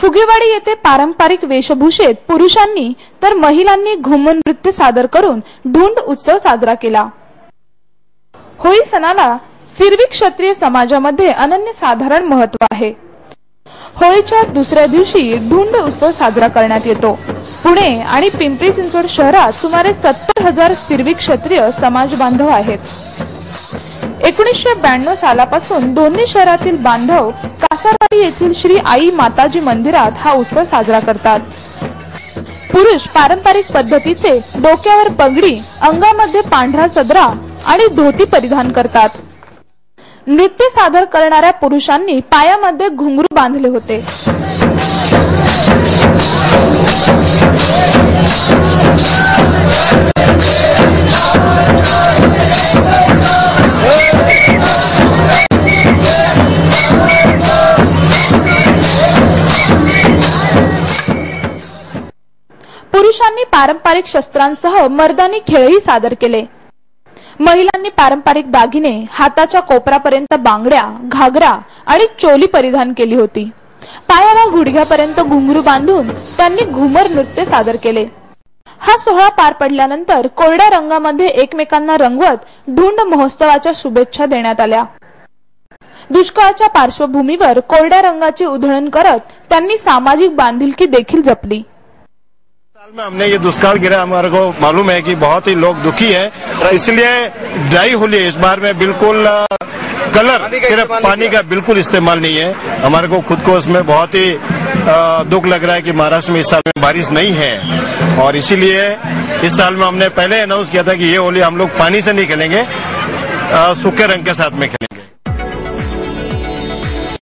फुगेवाडी येथे पारंपरिक वेशभूषेत पुरुषांनी तर महिलांनी घुमून नृत्य सादर करून ढुंड उत्सव साजरा केला. होळी सणाला सिरवी क्षत्रिय समाजामध्ये अनन्य साधारण महत्त्व आहे. होळीच्या दुसऱ्या दिवशी ढुंड उत्सव साजरा करण्यात येतो. पुणे आणि पिंपरी चिंचवड शहरात सुमारे सत्तर हजार सिरवी क्षत्रिय समाज बांधव आहेत. एकोणीसशे ब्याण्णव सालापासून दोन्ही शहरातील बांधव कासारवाडी येथील श्री आई माताजी मंदिरात हा उत्सव साजरा करतात. पुरुष पारंपरिक पद्धतीचे डोक्यावर पगडी अंगामध्ये पांढरा सदरा आणि धोती परिधान करतात. नृत्य सादर करणाऱ्या पुरुषांनी पायामध्ये घुंगरू बांधले होते. पुरुषांनी पारंपरिक शस्त्रांसह मर्दानी खेळही सादर केले. महिलांनी पारंपरिक दागिने हाताच्या कोपरापर्यंत बांगड्या घागरा आणि चोली परिधान केली होती. पायाला गुडघ्यापर्यंत घुंगरू बांधून त्यांनी घुमर नृत्य सादर केले. हा सोहळा पार पडल्यानंतर कोरड्या रंगामध्ये एकमेकांना रंगवत ढुंड महोत्सवाच्या शुभेच्छा देण्यात आल्या. दुष्काळाच्या पार्श्वभूमीवर कोरड्या रंगाची उधळण करत त्यांनी सामाजिक बांधिलकी देखील जपली. में हमने ये दुष्काल गिरा हमारे को मालूम है कि बहुत ही लोग दुखी है। इसलिए ड्राई होली इस बार में बिल्कुल कलर सिर्फ़ पानी का बिल्कुल इस्तेमाल नहीं है। हमारे को खुद को उसमें बहुत ही दुख लग रहा है कि महाराष्ट्र में इस साल में बारिश नहीं है। और इसीलिए इस साल में हमने पहले अनाउंस किया था कि ये होली हम लोग पानी से नहीं खेलेंगे सूखे रंग के साथ में खेलेंगे।